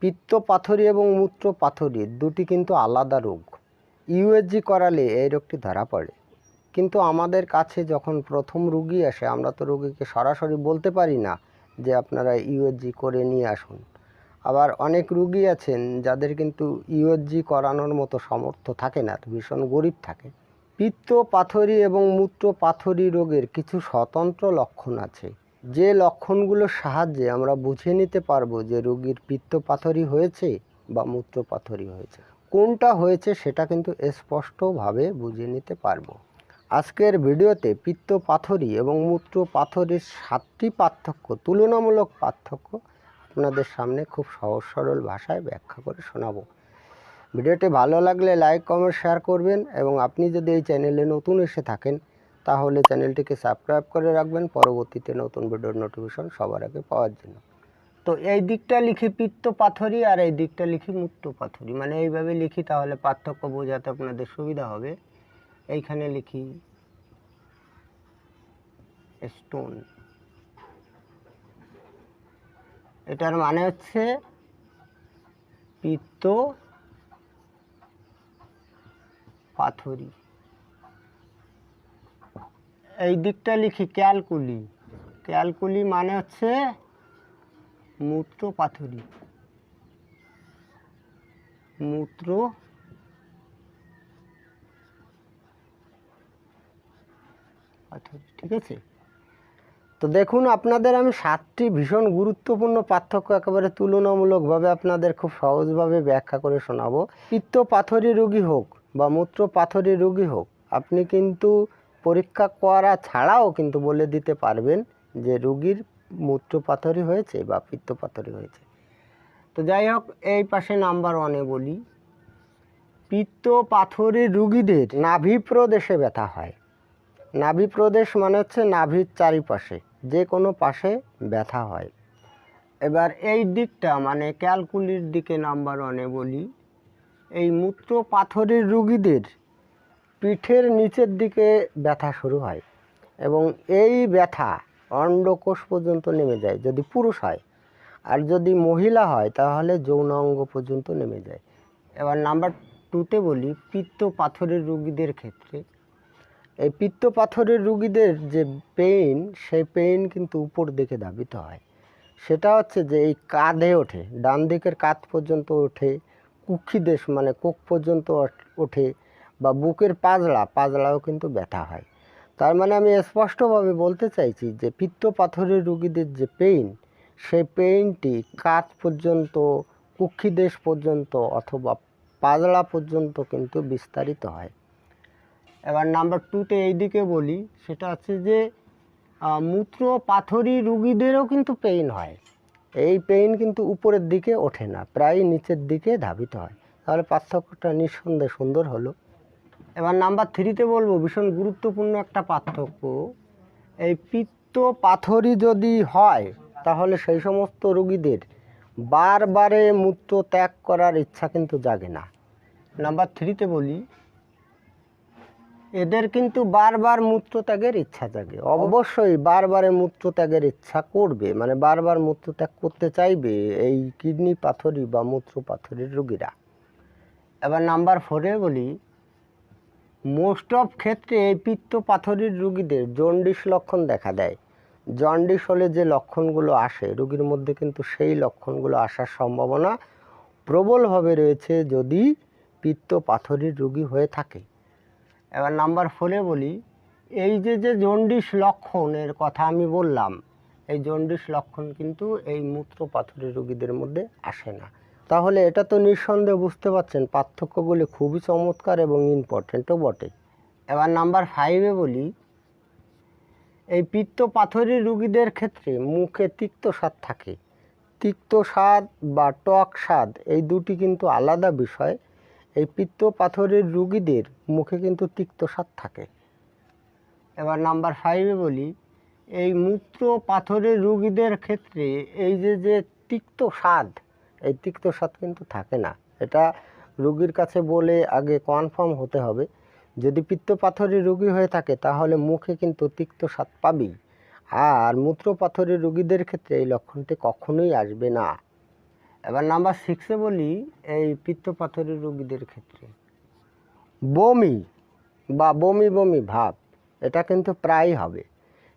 পিত্ত পাথরি এবং মূত্র পাথরি দুটি কিন্তু আলাদা রোগ। ইউএসজি করালে এই রোগটি ধরা পড়ে। কিন্তু আমাদের কাছে যখন প্রথম রুগী আসে, আমরা তো রোগীকে সরাসরি বলতে পারি না যে আপনারা ইউএসজি করে নিয়ে আসুন। আবার অনেক রুগী আছেন যাদের কিন্তু ইউএসজি করানোর মতো সামর্থ্য থাকে না, ভীষণ গরিব থাকে। পিত্ত পাথরি এবং মূত্র পাথরি রোগের কিছু স্বতন্ত্র লক্ষণ আছে। যে লক্ষণগুলোর সাহায্যে আমরা বুঝে নিতে পারব যে রোগীর পিত্ত পাথরি হয়েছে বা মূত্র পাথরি হয়েছে। কোনটা হয়েছে সেটা কিন্তু স্পষ্টভাবে বুঝে নিতে পারব। আজকের ভিডিওতে পিত্ত পাথরি এবং মূত্র পাথরির সাতটি পার্থক্য, তুলনামূলক পার্থক্য আপনাদের সামনে খুব সহজ সরল ভাষায় ব্যাখ্যা করে শোনাবো। ভিডিওটি ভালো লাগলে লাইক, কমেন্ট, শেয়ার করবেন এবং আপনি যদি এই চ্যানেলে নতুন এসে থাকেন তাহলে চ্যানেলটিকে সাবস্ক্রাইব করে রাখবেন। পরবর্তীতে নতুন ভিডিওর নোটিফিকেশন সবার আগে পাওয়ার জন্য। তো এই দিকটা লিখি পিত্ত পাথরি আর এই দিকটা লিখি মুক্ত পাথরি। মানে এইভাবে লিখি তাহলে পার্থক্য বোঝাতে আপনাদের সুবিধা হবে। এইখানে লিখি স্টোন এটার মানে হচ্ছে পিত্ত পাথরি। এই দিকটা লিখি ক্যালকুলি। ক্যালকুলি মানে হচ্ছে মূত্র পাথরি মূত্র ঠিক আছে? তো দেখুন, আপনাদের আমি সাতটি ভীষণ গুরুত্বপূর্ণ পার্থক্য একেবারে তুলনামূলকভাবে আপনাদের খুব সহজভাবে ব্যাখ্যা করে শোনাবো। পিত্ত পাথরি রোগী হোক বা মূত্র পাথরি রোগী হোক, আপনি কিন্তু পরীক্ষা করা ছাড়াও কিন্তু বলে দিতে পারবেন যে রুগীর মূত্র পাথরি হয়েছে বা পিত্ত পাথরি হয়েছে। তো যাই হোক, এই পাশে নাম্বার ওয়ানে বলি পিত্ত পাথরের রুগীদের নাভি প্রদেশে ব্যথা হয়। নাভি প্রদেশ মানে হচ্ছে নাভির চারিপাশে, যে কোনো পাশে ব্যথা হয়। এবার এই দিকটা মানে ক্যালকুলির দিকে নাম্বার ওয়ানে বলি, এই মূত্র পাথরের রুগীদের পিঠের নিচের দিকে ব্যথা শুরু হয় এবং এই ব্যথা অন্ডকোষ পর্যন্ত নেমে যায়, যদি পুরুষ হয়। আর যদি মহিলা হয়, তাহলে যৌন অঙ্গ পর্যন্ত নেমে যায়। এবার নাম্বার টুতে বলি, পিত্ত পাথরের রুগীদের ক্ষেত্রে। এই পিত্ত পাথরের রুগীদের যে পেইন সেই পেইন কিন্তু উপর দিকে ধাবিত হয়। সেটা হচ্ছে যে এই কাঁধে ওঠে, ডান দিকের কাঁধ পর্যন্ত ওঠে কুক্ষি দেশ মানে কোক পর্যন্ত ওঠে বা বুকের পাজলা পাজলাও কিন্তু ব্যথা হয়। তার মানে আমি স্পষ্টভাবে বলতে চাইছি যে পিত্ত পাথরের রুগীদের যে পেইন সেই পেইনটি কাঁধ পর্যন্ত কুক্ষি দেশ পর্যন্ত অথবা পাজলা পর্যন্ত কিন্তু বিস্তারিত হয়। এবার নাম্বার টুতে এইদিকে বলি, সেটা হচ্ছে যে মূত্র পাথরি রুগীদেরও কিন্তু পেইন হয়। এই পেইন কিন্তু উপরের দিকে ওঠে না, প্রায় নিচের দিকে ধাবিত হয়। তাহলে পার্থক্যটা নিঃসন্দেহে সুন্দর হলো। এবার নাম্বার থ্রিতে বলব, ভীষণ গুরুত্বপূর্ণ একটা পার্থক্য। এই পিত্ত পাথরি যদি হয়, তাহলে সেই সমস্ত রুগীদের বারবারে মূত্র ত্যাগ করার ইচ্ছা কিন্তু জাগে না। নাম্বার থ্রিতে বলি, এদের কিন্তু বারবার মূত্র ত্যাগের ইচ্ছা জাগে। অবশ্যই বারবারে মূত্র ত্যাগের ইচ্ছা করবে মানে বারবার মূত্র ত্যাগ করতে চাইবে এই কিডনি পাথরি বা মূত্র পাথরির রোগীরা। এবার নাম্বার ফোরে বলি মোস্ট অফ ক্ষেত্রে এই পিত্ত পাথরির রুগীদের জন্ডিস লক্ষণ দেখা দেয়। জন্ডিস হলে যে লক্ষণগুলো আসে, রুগীর মধ্যে কিন্তু সেই লক্ষণগুলো আসার সম্ভাবনা প্রবলভাবে রয়েছে যদি পিত্ত পাথরির রুগী হয়ে থাকে। এবার নাম্বার ফোরে বলি, এই যে যে জন্ডিস লক্ষণের কথা আমি বললাম, এই জন্ডিস লক্ষণ কিন্তু এই মূত্র পাথরের রুগীদের মধ্যে আসে না। তাহলে এটা তো নিঃসন্দেহে বুঝতে পারছেন, পার্থক্যগুলি খুবই চমৎকার এবং ইম্পর্টেন্টও বটে। এবার নাম্বার ফাইভে বলি, এই পিত্ত পাথরের রুগীদের ক্ষেত্রে মুখে তিক্ত স্বাদ থাকে। তিক্ত স্বাদ বা টক স্বাদ, এই দুটি কিন্তু আলাদা বিষয়। এই পিত্ত পাথরের রুগীদের মুখে কিন্তু তিক্ত স্বাদ থাকে। এবার নাম্বার ফাইভে বলি, এই মূত্র পাথরের রুগীদের ক্ষেত্রে এই যে যে তিক্ত স্বাদ এই তিক্ত স্বাদ কিন্তু থাকে না। এটা রুগীর কাছে বলে আগে কনফার্ম হতে হবে। যদি পিত্ত পাথরের রুগী হয়ে থাকে, তাহলে মুখে কিন্তু তিক্ত স্বাদ পাবেই। আর মূত্র পাথরের রুগীদের ক্ষেত্রে এই লক্ষণটি কখনোই আসবে না। এবার নাম্বার সিক্সে বলি এই পিত্তপাথরের রোগীদের ক্ষেত্রে। বমি বা বমি বমি ভাব, এটা কিন্তু প্রায়ই হবে।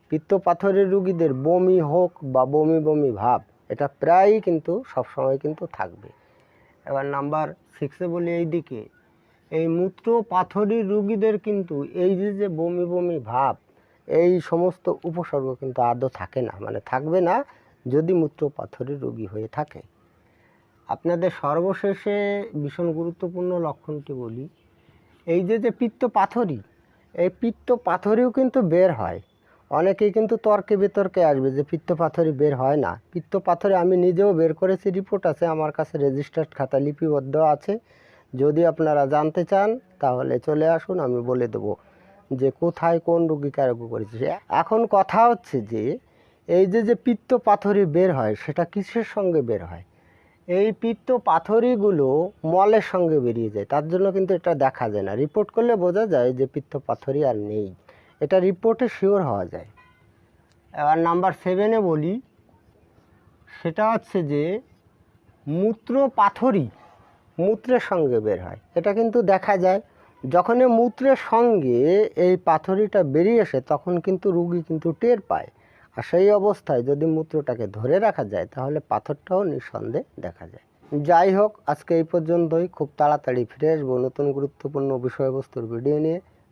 পিত্তপাথরের রুগীদের বমি হোক বা বমি বমি ভাব এটা প্রায়ই কিন্তু সবসময় কিন্তু থাকবে। এবার নাম্বার সিক্সে বলি এই দিকে। এই মূত্র পাথরি রুগীদের কিন্তু এই যে যে বমি বমি ভাব, এই সমস্ত উপসর্গ কিন্তু আদৌ থাকে না। মানে থাকবে না যদি মূত্র পাথরি রোগী হয়ে থাকে। আপনাদের সর্বশেষে ভীষণ গুরুত্বপূর্ণ লক্ষণটি বলি। এই যে যে পিত্ত পাথরি, এই পিত্ত পাথরিও কিন্তু বের হয়। অনেকেই কিন্তু তর্কে বিতর্কে আসবে যে পিত্ত পাথরি বের হয় না। পিত্ত পাথরে আমি নিজেও বের করেছি রিপোর্ট আছে, আমার কাছে রেজিস্টার্ড খাতা লিপিবদ্ধ আছে। যদি আপনারা জানতে চান, তাহলে চলে আসুন, আমি বলে দেবো যে কোথায় কোন রোগীকে আরোগ্য করেছে। এখন কথা হচ্ছে যে, এই যে যে পিত্ত পাথরি বের হয়, সেটা কিসের সঙ্গে বের হয়? এই পিত্ত পাথরিগুলো মলের সঙ্গে বেরিয়ে যায়, তার জন্য কিন্তু এটা দেখা যায় না। রিপোর্ট করলে বোঝা যায় যে পিত্ত পাথরি আর নেই। এটা রিপোর্টে শিওর হওয়া যায়। এবার নাম্বার সেভেনে বলি, সেটা হচ্ছে যে মূত্র পাথরি মূত্রের সঙ্গে বের হয়। এটা কিন্তু দেখা যায় যখন মূত্রের সঙ্গে এই পাথরিটা বেরিয়ে আসে, তখন কিন্তু রুগী কিন্তু টের পায়। আর সেই অবস্থায় যদি মূত্রটাকে ধরে রাখা যায়, তাহলে পাথরটাও নিঃসন্দেহে দেখা যায়। যাই হোক, আজকে এই পর্যন্তই। খুব তাড়াতাড়ি ফিরে আসব নতুন গুরুত্বপূর্ণ বিষয়বস্তুর ভিডিও নিয়ে।